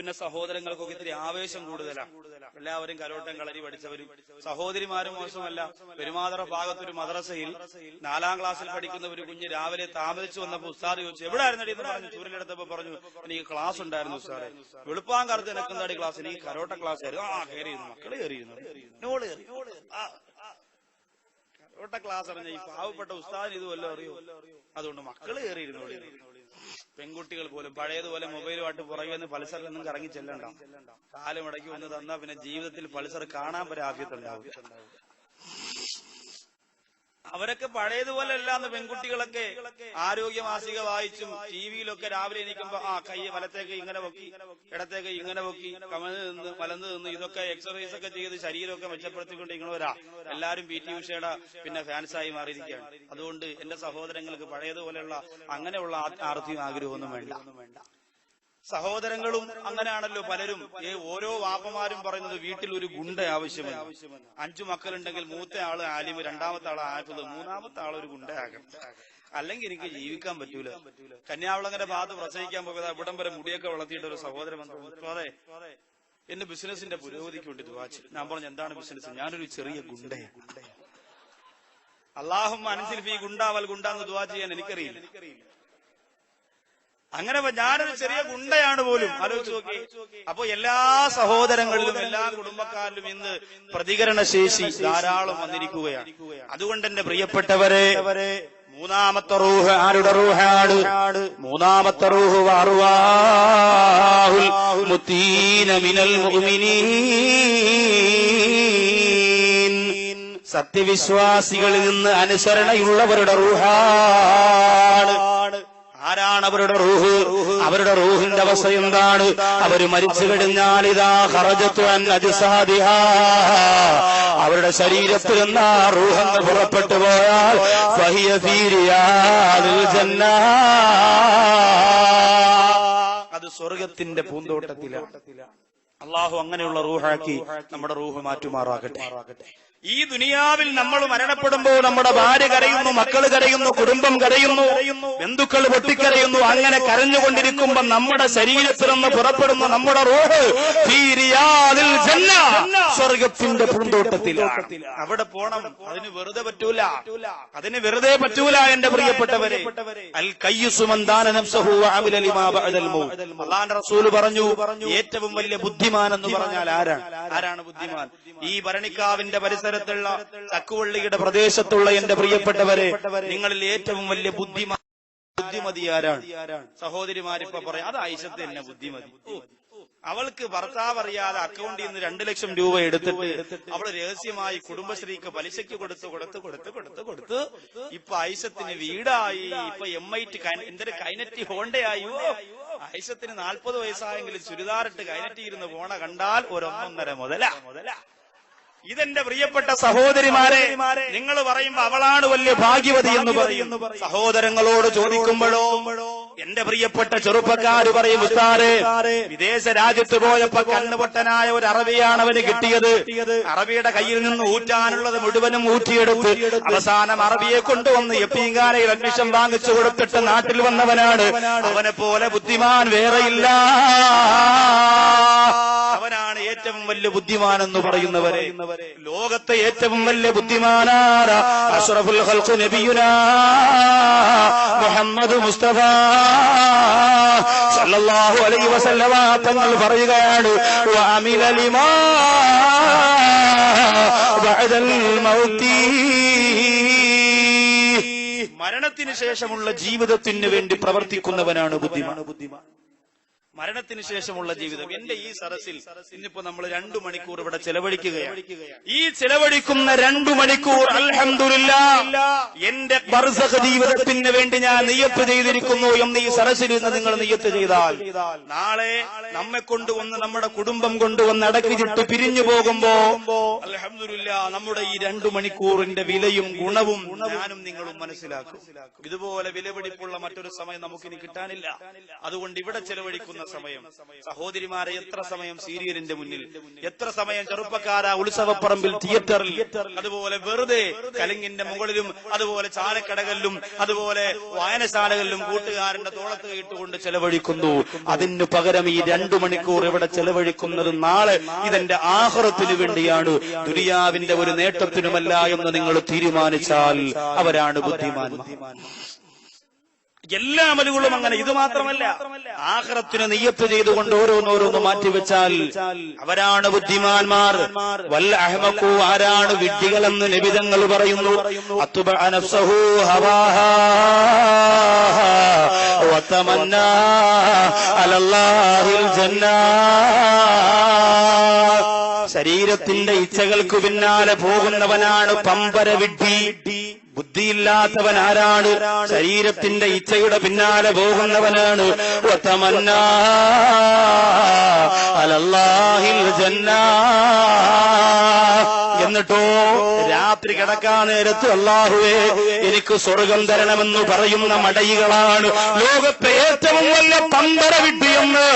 ഇന്ന് സഹോദരങ്ങൾക്കൊക്കെ ഇത്തിരി ആവേശം കൂടുതലാണ് എല്ലാവരും കരോട്ടം കളരി പഠിച്ചവരും. സഹോദരിമാരും മോശമല്ല. പെരുമാതറ ഭാഗത്തൊരു മദ്രസയിൽ നാലാം ക്ലാസ്സിൽ പഠിക്കുന്ന ഒരു കുഞ്ഞ് രാവിലെ താമസിച്ചു വന്നപ്പോ ഉസ്താദ് ചോദിച്ചു എവിടെയായിരുന്നു എന്ന് പറഞ്ഞു. ചൂരിലെടുത്തപ്പോ പറഞ്ഞു എനിക്ക് ക്ലാസ് ഉണ്ടായിരുന്നു ഉസ്താദെ. വെളുപ്പാൻ കാലത്ത് എനിക്ക് എന്താടി ക്ലാസ്? എനിക്ക് കരോട്ട ക്ലാസ് ആയിരുന്നു. ആ കയറിയിരുന്നു മക്കൾ കയറിയിരുന്നു നോൾ. കരോട്ട ക്ലാസ് അറിഞ്ഞ ഈ പാവപ്പെട്ട ഉസ്താദിന് ഇത് വല്ലതും അറിയോ? അതുകൊണ്ട് മക്കൾ കയറിയിരുന്നു പെൺകുട്ടികൾ പോലും പഴയതുപോലെ മൊബൈലുമായിട്ട് പുറകെ നിന്ന് നിന്നും കറങ്ങി ചെല്ലണ്ട. കാലം ഇടയ്ക്ക് വന്ന് തന്നാ പിന്നെ ജീവിതത്തിൽ പൾസർ കാണാൻ വരെ ആദ്യത്തുണ്ടാവും അവരൊക്കെ പഴയതുപോലെ അല്ലാന്ന് പെൺകുട്ടികളൊക്കെ ആരോഗ്യ മാസിക വായിച്ചും ടി വിയിലൊക്കെ രാവിലെ എണീക്കുമ്പോ ആ കൈ വലത്തേക്ക് ഇങ്ങനെ പൊക്കി ഇടത്തേക്ക് ഇങ്ങനെ പൊക്കി കമന്ന് നിന്ന് വലന്ന് നിന്ന് ഇതൊക്കെ എക്സർസൈസ് ഒക്കെ ചെയ്ത് ശരീരമൊക്കെ മെച്ചപ്പെടുത്തിക്കൊണ്ട് ഇങ്ങനവരാ എല്ലാരും പി ടി ഉഷയുടെ പിന്നെ ഫാൻസായി മാറിയിരിക്കുകയാണ്. അതുകൊണ്ട് എന്റെ സഹോദരങ്ങൾക്ക് പഴയതുപോലെയുള്ള അങ്ങനെയുള്ള ആർത്തിയും ആഗ്രഹമൊന്നും വേണ്ട. സഹോദരങ്ങളും അങ്ങനെയാണല്ലോ പലരും. ഈ ഓരോ വാപ്പമാരും പറയുന്നത് വീട്ടിൽ ഒരു ഗുണ്ട ആവശ്യമാണ് അഞ്ചു മക്കളുണ്ടെങ്കിൽ മൂത്ത ആൾ ആലിമ് രണ്ടാമത്തെ ആൾ ആഫിദ് മൂന്നാമത്തെ ആൾ ഒരു ഗുണ്ട ഗുണ്ടയാകണം. അല്ലെങ്കിൽ എനിക്ക് ജീവിക്കാൻ പറ്റൂല. കന്യാവളങ്ങന്റെ ഭാഗത്ത് പ്രസവിക്കാൻ പോയത് ഇവിടം വരെ മുടിയൊക്കെ വളർത്തിയിട്ട് ഒരു സഹോദരൻ അതെ എന്റെ ബിസിനസിന്റെ പുരോഗതിക്ക് വേണ്ടി ദുവാച്ച് ഞാൻ പറഞ്ഞു എന്താണ് ബിസിനസ്? ഞാനൊരു ചെറിയ ഗുണ്ടയാണ് അള്ളാഹും മനസ്സിൽ ഈ ഗുണ്ടാവൽ ഗുണ്ടാന്ന് ദുവാ ചെയ്യാൻ എനിക്കറിയില്ല. അങ്ങനെ ഞാനൊരു ചെറിയ ഗുണ്ടയാണ് പോലും. ആലോചിച്ച് നോക്കി. അപ്പൊ എല്ലാ സഹോദരങ്ങളിലും എല്ലാ കുടുംബക്കാരിലും ഇന്ന് പ്രതികരണ ശേഷി ധാരാളം വന്നിരിക്കുകയാണ്. അതുകൊണ്ട് എന്റെ പ്രിയപ്പെട്ടവരെ മൂന്നാമത്തെ റൂഹ് ആരുടെ റൂഹാണ്? മൂന്നാമത്തെ റൂഹ് വാറുവാഹുൽ മിനൽ മുഅ്മിനീൻ സത്യവിശ്വാസികളിൽ നിന്ന് അനുസരണയുള്ളവരുടെ റൂഹാണ്. ആരാണ് അവരുടെ റൂഹ്? അവരുടെ റൂഹിന്റെ അവസ്ഥ എന്താണ്? അവർ മരിച്ചു കഴിഞ്ഞാൽ ഇതാ ഹറജത്തു അജ്സാദിഹ അവരുടെ ശരീരത്തിൽ നിന്ന് ആ പുറപ്പെട്ടു പോയാൽ അത് സ്വർഗത്തിന്റെ പൂന്തോട്ടത്തിലാണ്. അള്ളാഹു അങ്ങനെയുള്ള റൂഹാക്കി നമ്മുടെ റൂഹ് മാറ്റുമാറാകട്ടെ. ഈ ദുനിയാവിൽ നമ്മൾ മരണപ്പെടുമ്പോൾ നമ്മുടെ ഭാര്യ കരയുന്നു മക്കൾ കരയുന്നു കുടുംബം കരയുന്നു ബന്ധുക്കൾ പൊട്ടിക്കരയുന്നു അങ്ങനെ കരഞ്ഞുകൊണ്ടിരിക്കുമ്പോ നമ്മുടെ ശരീരത്തിൽ നിന്ന് പുറപ്പെടുന്ന നമ്മുടെ ജന്ന സ്വർഗത്തിന്റെ പൂന്തോട്ടത്തിൽ അവിടെ പോണം അതിന് വെറുതെ പറ്റൂല. അതിന് വെറുതെ പറ്റൂല എന്റെ പ്രിയപ്പെട്ടവരെ. അൽ അല്ലാഹുവിന്റെ റസൂൽ പറഞ്ഞു ഏറ്റവും വലിയ ബുദ്ധിമാൻ എന്ന് പറഞ്ഞാൽ ആരാണ്? ആരാണ് ബുദ്ധിമാൻ? ഈ ഭരണിക്കാവിന്റെ പരിസരത്തുള്ള ചക്കുവള്ളിയുടെ പ്രദേശത്തുള്ള എന്റെ പ്രിയപ്പെട്ടവരെ നിങ്ങളിൽ ഏറ്റവും വലിയ ബുദ്ധിമാ ബുദ്ധിമതി ആരാണ് സഹോദരിമാരിപ്പോ പറയാം അത് ഐശത്ത് തന്നെ ബുദ്ധിമതി. അവൾക്ക് ഭർത്താവ് അറിയാതെ അക്കൗണ്ടിൽ നിന്ന് രണ്ടു ലക്ഷം രൂപ എടുത്തിട്ട് അവൾ രഹസ്യമായി കുടുംബശ്രീക്ക് പലിശയ്ക്ക് കൊടുത്ത് കൊടുത്ത് കൊടുത്ത് കൊടുത്ത് കൊടുത്ത് ഇപ്പൊ ഐശത്തിന് വീടായി. ഇപ്പൊ എം ഐ ടി എന്തൊരു കൈനറ്റി ഹോണ്ടയായി. ഐസത്തിന് നാൽപ്പത് വയസ്സായെങ്കിലും ചുരിദാറിട്ട് കൈനറ്റിയിരുന്ന് പോണ കണ്ടാൽ ഒരൊന്നൊന്നര മുതല മുതല. ഇതെന്റെ പ്രിയപ്പെട്ട സഹോദരിമാരെ നിങ്ങൾ പറയുമ്പോ അവളാണ് വലിയ ഭാഗ്യവതി എന്ന് പറയുന്നു സഹോദരങ്ങളോട് ചോദിക്കുമ്പോഴോ എന്റെ പ്രിയപ്പെട്ട ചെറുപ്പക്കാര് പറയും വിദേശ രാജ്യത്ത് പോയപ്പോ കണ്ണുപൊട്ടനായ ഒരു അറബിയാണ് അവന് കിട്ടിയത്. അറബിയുടെ കയ്യിൽ നിന്ന് ഊറ്റാനുള്ളത് മുഴുവനും ഊറ്റിയെടുത്ത് അവസാനം അറബിയെ കൊണ്ടുവന്ന് എപ്പീങ്കാനയിൽ അഡ്മിഷൻ വാങ്ങിച്ചു കൊടുത്തിട്ട് നാട്ടിൽ വന്നവനാണ്. അവനെ പോലെ ബുദ്ധിമാൻ വേറെയില്ല. ഏറ്റവും വലിയ ബുദ്ധിമാൻ എന്ന് പറയുന്നവരെ ലോകത്തെ ഏറ്റവും വലിയ ബുദ്ധിമാനാര അഷ്റഫുൽ ഹൽഖു നബിയുനാ മുഹമ്മദ് മുസ്തഫ. സല്ലല്ലാഹു അലൈഹി വസല്ലമ തങ്ങൾ പറയുകയാണ് വഅമില ലിമാ ബഅദൽ മൗത്തി. മരണത്തിന് ശേഷമുള്ള ജീവിതത്തിന് വേണ്ടി പ്രവർത്തിക്കുന്നവനാണ് ബുദ്ധിമാൻ ബുദ്ധിമാൻ. മരണത്തിന് ശേഷമുള്ള ജീവിതം. എന്റെ ഈ സരസിൽ ഇന്നിപ്പോ നമ്മൾ രണ്ടു മണിക്കൂർ ഇവിടെ ചെലവഴിക്കുകയാണ്. ഈ ചെലവഴിക്കുന്ന രണ്ടു മണിക്കൂർ അൽഹംദുലില്ലാ എന്റെ ബർസഖ ജീവിതത്തിന് വേണ്ടി ഞാൻ നെയ്യത്ത് ചെയ്തിരിക്കുന്നു എന്ന് ഈ സരസിൽ നിന്ന് നിങ്ങൾ നെയ്യത്ത് ചെയ്താൽ നാളെ നമ്മെ കൊണ്ടുവന്ന് നമ്മുടെ കുടുംബം കൊണ്ടുവന്ന് അടക്കിച്ചിട്ട് പിരിഞ്ഞു പോകുമ്പോ അൽഹംദുലില്ലാ നമ്മുടെ ഈ രണ്ടു മണിക്കൂറിന്റെ വിലയും ഗുണവും ഞാനും നിങ്ങളും മനസ്സിലാക്കും. ഇതുപോലെ വിലപിടിപ്പുള്ള മറ്റൊരു സമയം നമുക്കിനി കിട്ടാനില്ല. അതുകൊണ്ട് ഇവിടെ ചെലവഴിക്കുന്ന സമയം. സഹോദരിമാരെ എത്ര സമയം സീരിയലിന്റെ മുന്നിൽ? എത്ര സമയം ചെറുപ്പക്കാര ഉത്സവപ്പറമ്പിൽ തിയേറ്ററിൽ? അതുപോലെ വെറുതെ കലിങ്ങിന്റെ മുകളിലും അതുപോലെ ചാലക്കടകളിലും അതുപോലെ വായനശാലകളിലും കൂട്ടുകാരന്റെ തോളത്ത് ഇട്ടുകൊണ്ട് ചെലവഴിക്കുന്നു. അതിനു പകരം ഈ രണ്ടു മണിക്കൂർ ഇവിടെ ചെലവഴിക്കുന്നത് നാളെ. ഇതെന്റെ ആഹ്റത്തിനു വേണ്ടിയാണ് ദുരിയാവിന്റെ ഒരു നേട്ടത്തിനുമല്ല എന്ന് നിങ്ങൾ തീരുമാനിച്ചാൽ അവരാണ് ബുദ്ധിമാൻ എല്ലാ അമലുകളും അങ്ങനെ. ഇത് മാത്രമല്ല ആഹ്റത്തിന് നെയ്യത്ത് ചെയ്തുകൊണ്ട് ഓരോന്നോരോന്ന് മാറ്റിവെച്ചാൽ അവരാണ് ബുദ്ധിമാന്മാർ. വല്ല അഹമക്കു ആരാണ് വിഡ്ഢികളെന്ന് നിബിതങ്ങൾ പറയുന്നു. ഹവാഹാ. അലല്ലാഹിൽ ശരീരത്തിന്റെ ഇച്ഛകൾക്ക് പിന്നാലെ പോകുന്നവനാണ് പമ്പര വിഡ്ഢി. ബുദ്ധിയില്ലാത്തവൻ ആരാണ്? ശരീരത്തിന്റെ ഇച്ഛയുടെ പിന്നാലെ പോകുന്നവനാണ്. എന്നിട്ടോ? രാത്രി കിടക്കാൻ നേരത്ത് അള്ളാഹുവേ എനിക്ക് സ്വർഗം തരണമെന്ന് പറയുന്ന മടയികളാണ്. ലോകത്തെ ഏറ്റവും വലിയ പമ്പര വിട്ടിയെന്ന്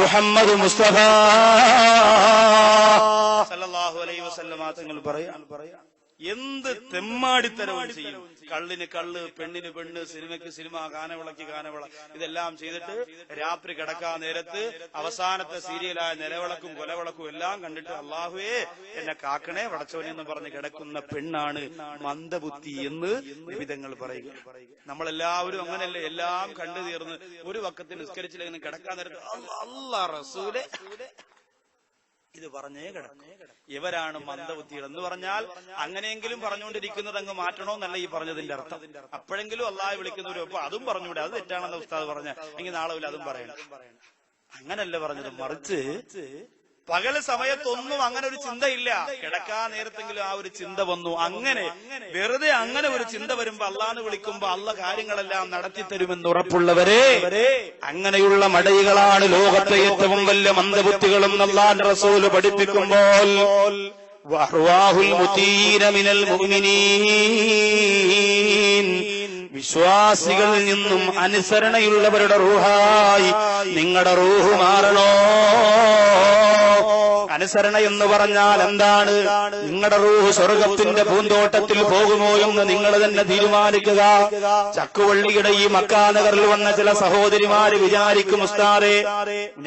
മുഹമ്മദ് മുസ്തഫ തങ്ങൾ പറയാൻ എന്ത് തെമ്മാടിത്തരവും ചെയ്യും? കള്ളിന് കള്ള് പെണ്ണിന് പെണ്ണ് സിനിമയ്ക്ക് സിനിമ ഗാനവിളക്ക് ഗാനവിള. ഇതെല്ലാം ചെയ്തിട്ട് രാത്രി കിടക്കാൻ നേരത്ത് അവസാനത്തെ സീരിയലായ നിലവിളക്കും കൊലവിളക്കും എല്ലാം കണ്ടിട്ട് അള്ളാഹുവേ എന്നെ കാക്കണേ വടച്ചോനെ എന്ന് പറഞ്ഞ് കിടക്കുന്ന പെണ്ണാണ് മന്ദബുദ്ധി എന്ന് വിവിധങ്ങൾ പറയുക. നമ്മളെല്ലാവരും അങ്ങനെയല്ലേ? എല്ലാം കണ്ടു തീർന്ന് ഒരു വക്കത്തിൽ നിസ്കരിച്ചില്ലെങ്കിൽ കിടക്കാൻ നേരത്ത് അല്ലാ റസൂലെ. ഇത് പറഞ്ഞേ കിടക്കും. ഇവരാണ് മന്ദബുദ്ധികൾ എന്ന് പറഞ്ഞാൽ അങ്ങനെയെങ്കിലും പറഞ്ഞുകൊണ്ടിരിക്കുന്നത് അങ്ങ് മാറ്റണോന്നല്ല ഈ പറഞ്ഞതിന്റെ അർത്ഥം. അപ്പോഴെങ്കിലും അള്ളാഹ് വിളിക്കുന്നവരും അപ്പൊ അതും പറഞ്ഞൂടെ അത് തെറ്റാണെന്ന് ഉസ്താദ് പറഞ്ഞ. എങ്കിൽ നാളെ അതും പറയണം. അങ്ങനല്ല പറഞ്ഞത്. മറിച്ച് പകൽ സമയത്തൊന്നും അങ്ങനെ ഒരു ചിന്തയില്ല. കിടക്കാൻ നേരത്തെങ്കിലും ആ ഒരു ചിന്ത വന്നു. അങ്ങനെ വെറുതെ അങ്ങനെ ഒരു ചിന്ത വരുമ്പോ അള്ളാന്ന് വിളിക്കുമ്പോ അള്ള കാര്യങ്ങളെല്ലാം നടത്തി തരുമെന്ന് ഉറപ്പുള്ളവരെ അങ്ങനെയുള്ള മടയികളാണ് ലോകത്തെ ഏറ്റവും വലിയ മന്ദബുദ്ധികളും അള്ളാന്റെ റസൂൽ പഠിപ്പിക്കുമ്പോൾ വിശ്വാസികളിൽ നിന്നും അനുസരണയുള്ളവരുടെ റൂഹായി നിങ്ങളുടെ റൂഹ് മാറണോ? അനുസരണ എന്ന് പറഞ്ഞാൽ എന്താണ്? നിങ്ങളുടെ റൂഹ് സ്വർഗത്തിന്റെ പൂന്തോട്ടത്തിൽ പോകുമോ എന്ന് നിങ്ങൾ തന്നെ തീരുമാനിക്കുക. ചക്കുവള്ളിയുടെ ഈ മക്കാനഗറിൽ വന്ന ചില സഹോദരിമാര് വിചാരിക്കും ഉസ്താദെ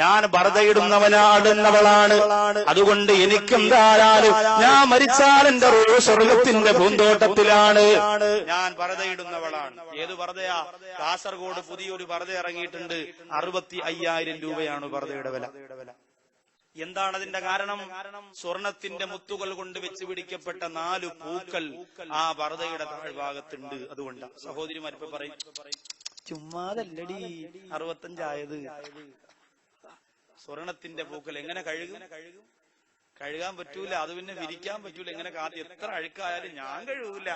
ഞാൻ ഭരതയിടുന്നവനാടുന്നവളാണ് അതുകൊണ്ട് എനിക്കും ധാരാളം. ഞാൻ മരിച്ചാൽ എന്റെ റൂഹ് സ്വർഗത്തിന്റെ പൂന്തോട്ടത്തിലാണ്. ഞാൻ ഭരതയിടുന്നവളാണ് ഏത് ഭരതയാ കാസർഗോഡ് പുതിയൊരു ഭരത ഇറങ്ങിയിട്ടുണ്ട്. അറുപത്തി അയ്യായിരം രൂപയാണ് ഭരതയുടെ വില. എന്താണ് അതിന്റെ കാരണം? സ്വർണത്തിന്റെ മുത്തുകൾ കൊണ്ട് വെച്ച് പിടിക്കപ്പെട്ട നാല് പൂക്കൾ ആ വറുതയുടെ താഴ്ഭാഗത്തുണ്ട്. അതുകൊണ്ട്. സഹോദരിമാരിപ്പോ പറയും ചുമ്മാതല്ലടി അറുപത്തഞ്ചായത്. സ്വർണത്തിന്റെ പൂക്കൾ എങ്ങനെ കഴുകും? കഴുകാൻ പറ്റൂല അത് പിന്നെ വിരിക്കാൻ പറ്റൂല. എങ്ങനെ കാത്തി എത്ര അഴുക്കായാലും ഞാൻ കഴുകൂല.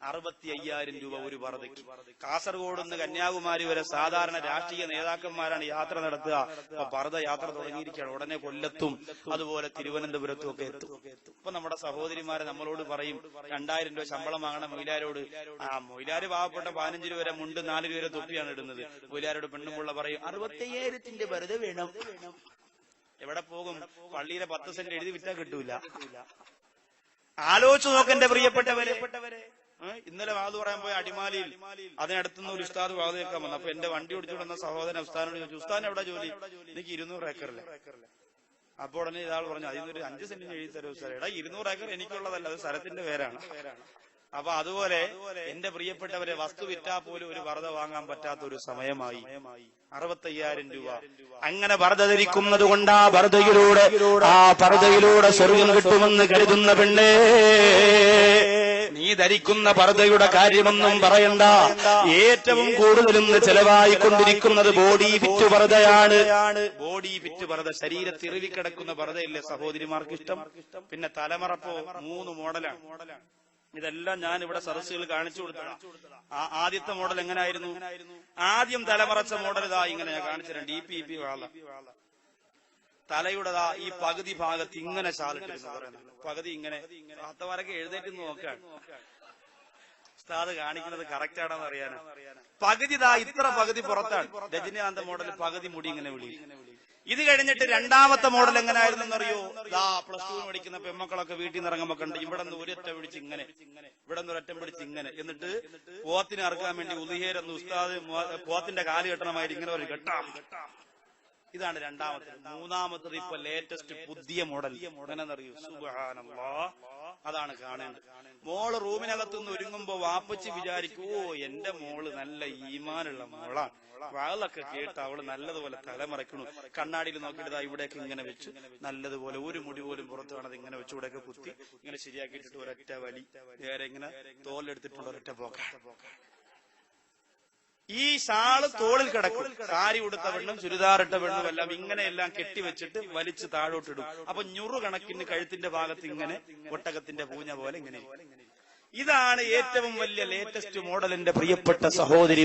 അറുപത്തി അയ്യായിരം രൂപ ഒരു പറതയ്ക്ക് കാസർഗോഡ് നിന്ന് കന്യാകുമാരി വരെ സാധാരണ രാഷ്ട്രീയ നേതാക്കന്മാരാണ് യാത്ര നടത്തുക. അപ്പൊ പറത യാത്ര തുടങ്ങിയിരിക്കുകയാണ്. ഉടനെ കൊല്ലത്തും അതുപോലെ തിരുവനന്തപുരത്തും ഒക്കെ എത്തും. ഇപ്പൊ നമ്മുടെ സഹോദരിമാരെ നമ്മളോട് പറയും രണ്ടായിരം രൂപ ശമ്പളം വാങ്ങണം മൊയിലാരോട്. ആ മൊയിലാര് പാവപ്പെട്ട പതിനഞ്ച് രൂപ വരെ മുണ്ട് നാല് രൂപ വരെ തൊപ്പിയാണ് ഇടുന്നത്. മൊയിലാരോട് പെണ്ണുമുള്ള പറയും അറുപത്തയ്യായിരത്തിന്റെ വെറുതെ വേണം. എവിടെ പോകും? പള്ളിയിലെ പത്ത് സെന്റ് എഴുതി വിറ്റാ കിട്ടൂല. ആലോചിച്ചു നോക്കെന്റെ പ്രിയപ്പെട്ടവരെ? ഇന്നലെ വാത് പറയാൻ പോയ അടിമാലിയിൽ അതിനടുത്തുനിന്ന് ഒരു ഉസ്താദ് വാത് കേൾക്കാൻ വന്നു. അപ്പൊ എന്റെ വണ്ടി ഓടിച്ചു വിടുന്ന സഹോദരൻ ഉസ്താദിനോട് ചോദിച്ചു ഉസ്താദിന് എവിടെ ജോലി? എനിക്ക് ഇരുന്നൂറ് ഏക്കറില്ല? അപ്പോൾ ഉടനെ ഇയാൾ പറഞ്ഞു അതിൽ ഒരു അഞ്ച് സെന്റിന് എഴുതി തരും ഉസ്താദ് എടാ ഇരുന്നൂറ് ഏക്കർ എനിക്കുള്ളതല്ല അത് സ്ഥലത്തിന്റെ പേരാണ്. അപ്പൊ അതുപോലെ എന്റെ പ്രിയപ്പെട്ടവരെ വസ്തു വിറ്റാ പോലും ഒരു വറുത വാങ്ങാൻ പറ്റാത്ത ഒരു സമയമായി. അറുപത്തയ്യായിരം രൂപ. അങ്ങനെ വറുത ധരിക്കുന്നത് കൊണ്ട് ആ വറുതയിലൂടെ ആ പറുതയിലൂടെ സ്വർഗം കിട്ടുമെന്ന് കരുതുന്ന പെണ്ണേ. നീ ധരിക്കുന്ന പർദയുടെ കാര്യമൊന്നും പറയണ്ട. ഏറ്റവും കൂടുതലും ചെലവായിക്കൊണ്ടിരിക്കുന്നത് ബോഡി ഫിറ്റ് പർദ്ദയാണ്. ബോഡി ഫിറ്റ് പർദ്ദ ശരീരത്തിൽ ഇറുവിക്കിടക്കുന്ന പർദയില്ലേ സഹോദരിമാർക്ക് ഇഷ്ടം? പിന്നെ തലമറപ്പോ മൂന്ന് മോഡലാണ്. ഇതെല്ലാം ഞാൻ ഇവിടെ സദസ്സുകൾ കാണിച്ചു കൊടുത്തതാണ് ആദ്യത്തെ മോഡൽ എങ്ങനെയായിരുന്നു ആദ്യം തലമറച്ച മോഡൽ ഇതാ ഇങ്ങനെ ഞാൻ കാണിച്ചു ഡി പി പി വാള. തലയുടെ ദാ ഈ പകുതി ഭാഗത്ത് ഇങ്ങനെ ചാലിട്ട് പകുതി ഇങ്ങനെ അത്തവാരൊക്കെ എഴുന്നേറ്റ് നോക്കാം നോക്കാണ്. ഉസ്താദ് കാണിക്കുന്നത് കറക്റ്റ് ആണെന്ന് അറിയാനാ. പകുതി ദാ ഇത്ര പകുതി പുറത്താണ്. രജനീകാന്ത മോഡൽ പകുതി മുടി ഇങ്ങനെ വിളി. ഇത് കഴിഞ്ഞിട്ട് രണ്ടാമത്തെ മോഡൽ എങ്ങനെയായിരുന്നു അറിയോ ദാ പ്ലസ് ടു പഠിക്കുന്ന പെമ്മക്കളൊക്കെ വീട്ടിൽ നിന്ന് ഇറങ്ങുമ്പോ കണ്ട് ഇവിടെ നിന്ന് ഒരൊറ്റ പിടിച്ച് ഇങ്ങനെ ഇവിടെ നിന്ന് ഒരൊറ്റം പിടിച്ച് ഇങ്ങനെ. എന്നിട്ട് പോത്തിനെ ഇറക്കാൻ വേണ്ടി ഉദിഹേരെന്ന് ഉസ്താദ് പോത്തിന്റെ കാൽ കെട്ടണമായിട്ട് ഇങ്ങനെ ഒരു കെട്ടാം കെട്ടാം ഇതാണ് രണ്ടാമത്തത് മൂന്നാമത്തത് ഇപ്പൊ ലേറ്റസ്റ്റ് പുതിയ മോഡൽ അതാണ് കാണേണ്ടത്. മോൾ റൂമിനകത്തുനിന്ന് ഒരുങ്ങുമ്പോ വാപ്പച്ചി വിചാരിക്കും ഓ എന്റെ മോൾ നല്ല ഈമാനുള്ള മോളാണ്. വാളൊക്കെ കേട്ട് അവൾ നല്ലതുപോലെ തലമറയ്ക്കണു. കണ്ണാടിയിൽ നോക്കിയിട്ട് ഇവിടെയൊക്കെ ഇങ്ങനെ വെച്ച് നല്ലതുപോലെ ഒരു മുടി പോലും പുറത്ത് കാണാതെ ഇങ്ങനെ വെച്ച് ഇവിടെയൊക്കെ കുത്തി ഇങ്ങനെ ശരിയാക്കിയിട്ടിട്ട് ഒരൊറ്റ വലി. വേറെ ഇങ്ങനെ തോലെടുത്തിട്ടുള്ള ഒരൊറ്റ പോക്ക. ഈ ഷാൾ തോളിൽ കിടക്കും. സാരി ഉടുത്ത പെണ്ണും ചുരിദാറിട്ട പെണ്ണും എല്ലാം ഇങ്ങനെയെല്ലാം കെട്ടിവെച്ചിട്ട് വലിച്ച് താഴോട്ടിടും. അപ്പൊ ഞുറു കണക്കിന് കഴുത്തിന്റെ ഭാഗത്ത് ഇങ്ങനെ ഒട്ടകത്തിന്റെ പൂഞ്ഞ പോലെ ഇങ്ങനെ ഇതാണ് ഏറ്റവും വലിയ ലേറ്റസ്റ്റ് മോഡലിന്റെ പ്രിയപ്പെട്ട സഹോദരി